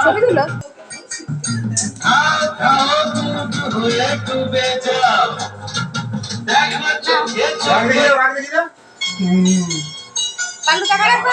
ছবি তুলো। পান্ডু কাকা রাখো।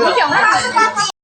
你讲话。